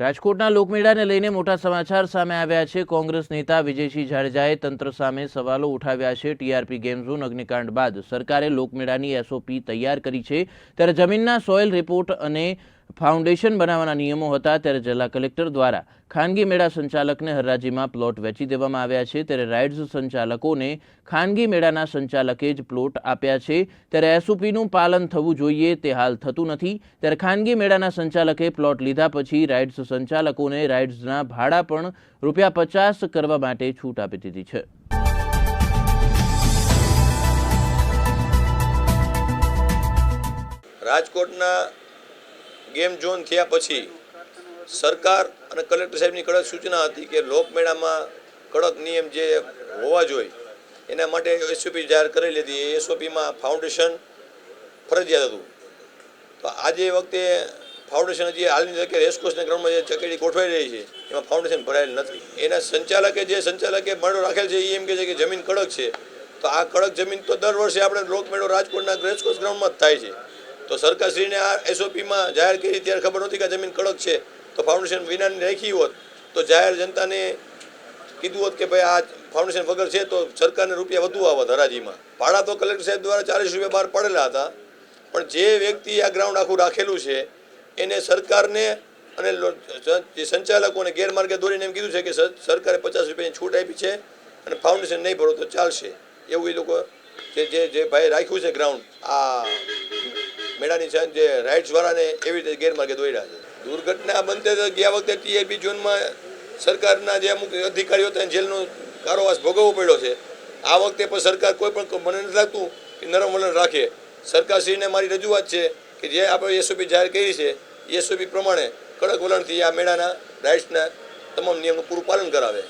રાજકોટના લોકમેળાને લઈને મોટા સમાચાર સામે આવ્યા છે. કોંગ્રેસ નેતા વિજયસિંહ જાડેજાએ તંત્ર સામે સવાલો ઉઠાવ્યા છે. ટીઆરપી ગેમ ઝોન અગ્નિકાંડ બાદ સરકારે લોકમેળાની એસઓપી તૈયાર કરી છે. ત્યારે જમીનના સોઇલ રિપોર્ટ અને ફાઉન્ડેશન બનાવવાના નિયમો હતા ત્યારે જિલ્લા કલેક્ટર દ્વારા ખાનગી મેળા સંચાલકને હરાજીમાં પ્લોટ વેચી દેવામાં આવ્યા છે. ત્યારે રાઇડ્સ સંચાલકોને ખાનગી મેળાના સંચાલકે જ પ્લોટ આપ્યા છે. ત્યારે એસઓપીનું પાલન થવું જોઈએ તે હાલ થતું નથી. ત્યારે ખાનગી મેળાના સંચાલકે પ્લોટ લીધા પછી રાઇડ્સ સંચાલકોને રાઇડ્સના ભાડા પણ રૂપિયા પચાસ કરવા માટે છૂટ આપી દીધી છે. રાજકોટના ગેમ ઝોન થયા પછી સરકાર અને કલેક્ટર સાહેબની કડક સૂચના હતી કે લોકમેળામાં કડક નિયમ જે હોવા જોઈએ, એના માટે એસઓપી જાહેર કરી લીધી એ એસઓપીમાં ફાઉન્ડેશન ફરજિયાત હતું. તો આજે વખતે ફાઉન્ડેશન જે હાલની તરીકે રેસકોર્સના ગ્રાઉન્ડમાં જે ચકેડી ગોઠવાઈ રહી છે, એમાં ફાઉન્ડેશન ભરાયેલ નથી. એના સંચાલકે જે સંચાલકે મળો રાખેલ છે એ એમ કહે છે કે જમીન કડક છે. તો આ કડક જમીન તો દર વર્ષે આપણે લોકમેળો રાજકોટના રેસકોર્સ ગ્રાઉન્ડમાં જ થાય છે. તો સરકારશ્રીને આ એસઓપીમાં જાહેર કરી ત્યારે ખબર નહોતી કે જમીન કડક છે. તો ફાઉન્ડેશન વિનાની રાખી હોત, તો જાહેર જનતાને કીધું હોત કે ભાઈ આ ફાઉન્ડેશન વગર છે તો સરકારને રૂપિયા વધુ આવત હરાજીમાં. ભાડા તો કલેક્ટર સાહેબ દ્વારા ચાલીસ રૂપિયા બહાર પડેલા હતા. પણ જે વ્યક્તિ આ ગ્રાઉન્ડ આખું રાખેલું છે, એને સરકારને અને જે સંચાલકોને ગેરમાર્ગે દોરીને એમ કીધું છે કે સરકારે પચાસ રૂપિયાની છૂટ આપી છે અને ફાઉન્ડેશન નહીં ભરો તો ચાલશે. એવું એ લોકો જે જે જે ભાઈ રાખ્યું છે ગ્રાઉન્ડ આ મેળાની છે જે રાઇટ્સ વાળાને એવી રીતે ગેરમાર્ગે દોડ્યા છે. દુર્ઘટના બનતે તો ગયા વખતે ટીઆરપી ઝોનમાં સરકારના જે અમુક અધિકારીઓ હતા જેલનો કારોવાસ ભોગવવો પડ્યો છે. આ વખતે પણ સરકાર કોઈ પણ મને નથી લાગતું કે નરમ વલણ રાખે. સરકારશ્રીને મારી રજૂઆત છે કે જે આપણે એસઓપી જાહેર કરી છે એસઓપી પ્રમાણે કડક વલણથી આ મેળાના રાઇટ્સના તમામ નિયમનું પૂરું પાલન કરાવે.